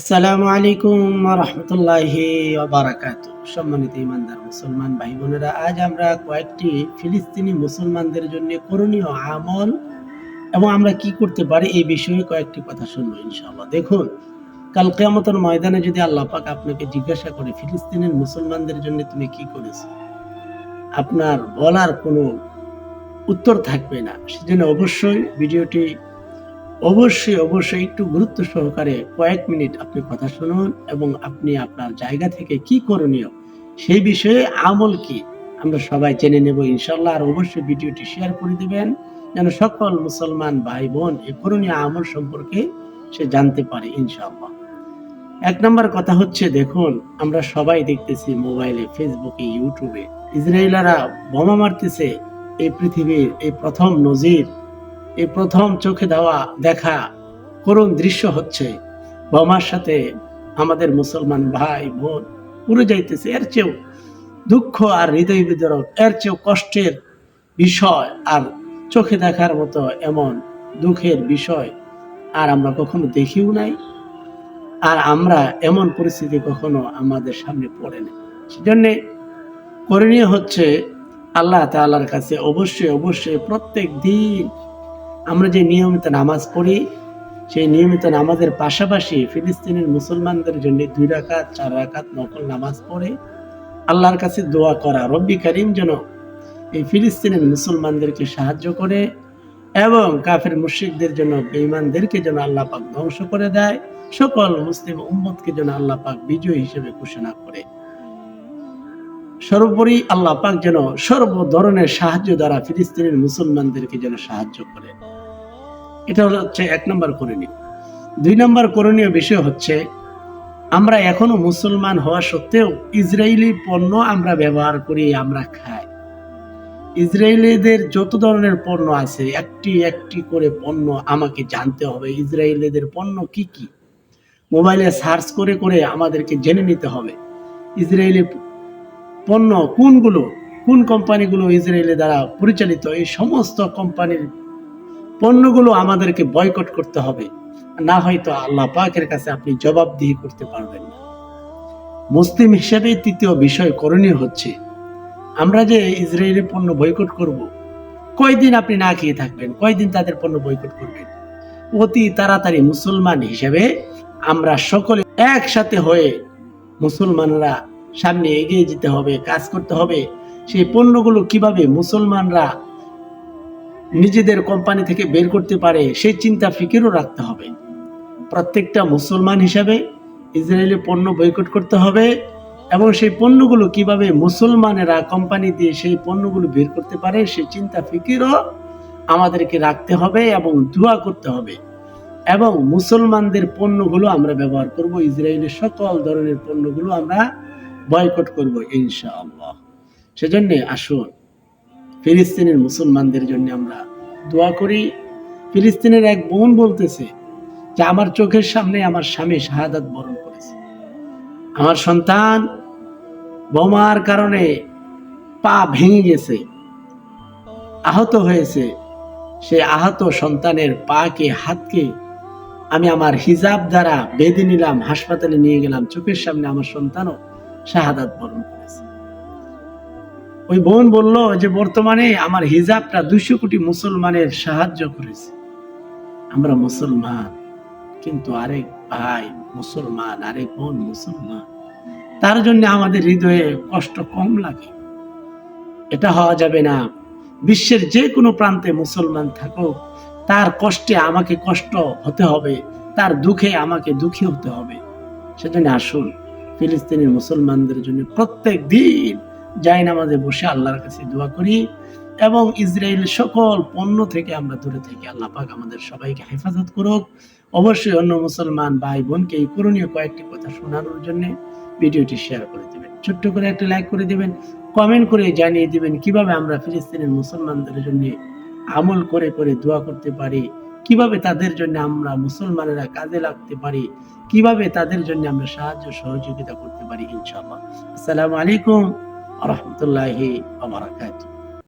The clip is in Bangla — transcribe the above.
আসসালামু আলাইকুম রহমতুল্লাহি বারাকাত সম্মানিত ইমানদার মুসলমান ভাই বোনেরা আজ আমরা কয়েকটি ফিলিস্তিনি মুসলমানদের জন্য করণীয় আমল এবং আমরা কি করতে পারি এই বিষয়ে কয়েকটি কথা শুনব ইনশাআল্লাহ। দেখুন, কাল কেয়ামতের ময়দানে যদি আল্লাহ পাক আপনাকে জিজ্ঞাসা করে ফিলিস্তিনের মুসলমানদের জন্য তুমি কি করেছ? আপনার বলার কোনো উত্তর থাকবে না। সেজন্য অবশ্যই ভিডিওটি অবশ্যই অবশ্যই একটু গুরুত্ব সহকারে কয়েক মিনিট আপনি কথা শুনুন এবং আপনি আপনার জায়গা থেকে কি করণীয় সেই বিষয়ে আমল কি আমরা সবাই জেনে নেব ইনশাল্লাহ আর অবশ্যই ভিডিওটি শেয়ার করে দিবেন যেন সকল মুসলমান ভাই বোন এই করণীয় আমল সম্পর্কে সে জানতে পারে ইনশাল্লাহ এক নম্বর কথা হচ্ছে, দেখুন, আমরা সবাই দেখতেছি মোবাইলে, ফেসবুকে, ইউটিউবে, ইসরায়েলারা বোমা মারতেছে। এই পৃথিবীর এই প্রথম নজির এই প্রথম চোখে দেওয়া দেখা করুণ দৃশ্য হচ্ছে। বোমার সাথে আমাদের মুসলমান ভাই বোন পুরো যাইতেছে। এর চেয়েও দুঃখ আর হৃদয় বিদরক, এর চেয়েও কষ্টের বিষয় আর চোখে দেখার মতো এমন দুঃখের বিষয় আর আমরা কখনো দেখিও নাই। আর আমরা এমন পরিস্থিতি কখনো আমাদের সামনে পড়ে না সেজন্যে করণীয় হচ্ছে আল্লাহ তাআলার কাছে অবশ্যই অবশ্যই প্রত্যেক দিন আমরা যে নিয়মিত নামাজ পড়ি, সেই নিয়মিত নামাজের পাশাপাশি ফিলিস্তিনের মুসলমানদের জন্য দুই রাকাত, চার রাকাত নকল নামাজ পড়ে। আল্লাহর কাছে দোয়া করা, রব্বি করিম যেন এই ফিলিস্তিনের মুসলমানদেরকে সাহায্য করে এবং কাফের মুশরিকদের জন্য, বেঈমানদেরকে যেন আল্লাহ পাক ধ্বংস করে দেয়। সকল মুসলিম উম্মতকে যেন আল্লাহ পাক বিজয় হিসেবে ঘোষণা করে। সর্বোপরি আল্লাহ পাক যেন সর্ব ধরনের সাহায্য দ্বারা ফিলিস্তিনের মুসলমানদেরকে যেন সাহায্য করে। এটা হচ্ছে এক নম্বর করণীয়। দুই নম্বর করণীয় বিষয় হচ্ছে, আমরা এখনও মুসলমান হওয়া সত্ত্বেও ইসরায়েলি পণ্য আমরা ব্যবহার করি, আমরা খাই। ইসরায়েলিদের যত ধরনের পণ্য আছে, একটি একটি করে পণ্য আমাকে জানতে হবে, ইসরায়েলিদের পণ্য কি কি? মোবাইলে সার্চ করে করে আমাদেরকে জেনে নিতে হবে। ইসরায়েলি পণ্য কোনগুলো, কোন কোম্পানিগুলো ইসরায়েলের দ্বারা পরিচালিত, এই সমস্ত কোম্পানির পণ্যগুলো আমাদেরকে বয়কট করতে হবে। না হয়তো আল্লাহ পাকের কাছে আপনি জবাবদিহি করতে পারবেন না। মুসলিম হিসেবে তৃতীয় বিষয় করণীয় হচ্ছে, আমরা যে ইসরায়েলের পণ্য বয়কট করব, কয়দিন আপনি না খেয়ে থাকবেন, কয়দিন তাদের পণ্য বয়কট করবেন? অতি তাড়াতাড়ি মুসলমান হিসেবে আমরা সকলে একসাথে হয়ে মুসলমানরা সামনে এগিয়ে যেতে হবে, কাজ করতে হবে। সেই পণ্যগুলো কীভাবে মুসলমানরা নিজেদের কোম্পানি থেকে বের করতে পারে, সেই চিন্তা ফিকিরও রাখতে হবে। প্রত্যেকটা মুসলমান হিসাবে ইসরায়েলি পণ্য বয়কট করতে হবে এবং সেই পণ্যগুলো কীভাবে মুসলমানেরা কোম্পানি দিয়ে সেই পণ্যগুলো বের করতে পারে, সেই চিন্তা ফিকিরও আমাদেরকে রাখতে হবে এবং দোয়া করতে হবে। এবং মুসলমানদের পণ্যগুলো আমরা ব্যবহার করব, ইসরায়েলের সকল ধরনের পণ্যগুলো আমরা বয়কট করব ইনশাআল্লাহ। সেজন্য আসুন, ফিলিস্তিনের মুসলমানদের জন্য আমরা দোয়া করি। ফিলিস্তিনের এক বোন বলতেছে যে, আমার চোখের সামনে আমার স্বামী শাহাদাত বরণ করেছে। আমার সন্তান বোমার কারণে পা ভেঙে গেছে। আহত হয়েছে। সে আহত সন্তানের পাকে, হাতকে আমি আমার হিজাব দ্বারা বেঁধে নিলাম, হাসপাতালে নিয়ে গেলাম। চোখের সামনে আমার সন্তানও শাহাদাত বরণ করেছে। ওই বোন বলল যে বর্তমানে আমার হিজাবটা দুইশো কোটি মুসলমানের সাহায্য করেছে। আমরা মুসলমান, কিন্তু আরেক ভাই মুসলমান, আরেক বোন মুসলমান। তার জন্য আমাদের হৃদয়ে কষ্ট কম লাগে। এটা হওয়া যাবে না। বিশ্বের যে কোনো প্রান্তে মুসলমান থাকুক তার কষ্টে আমাকে কষ্ট হতে হবে। তার দুঃখে আমাকে দুঃখী হতে হবে। সেজন্য আসুন ফিলিস্তিনের মুসলমানদের জন্য প্রত্যেক দিন যাই নামাজে বসে আল্লাহর কাছে দোয়া করি এবং ইসরায়েল সকল পণ্য থেকে আমরা দূরে থেকে। আল্লাহ পাক আমাদের সবাইকে হেফাজত করুক। অবশ্যই অন্য মুসলমান ভাই বোনকে এই করণীয় কয়েকটি কথা শোনানোর জন্য ভিডিওটি শেয়ার করে দেবেন। ছোট্ট করে একটা লাইক করে দেবেন কমেন্ট করে জানিয়ে দিবেন কীভাবে আমরা ফিলিস্তিনের মুসলমানদের জন্য আমল করে করে দোয়া করতে পারি। কীভাবে তাদের জন্য আমরা মুসলমানেরা কাজে লাগতে পারি? কীভাবে তাদের জন্য আমরা সাহায্য সহযোগিতা করতে পারি, ইনশাআল্লাহ। আসসালামু আলাইকুম রহমতুল্লাহি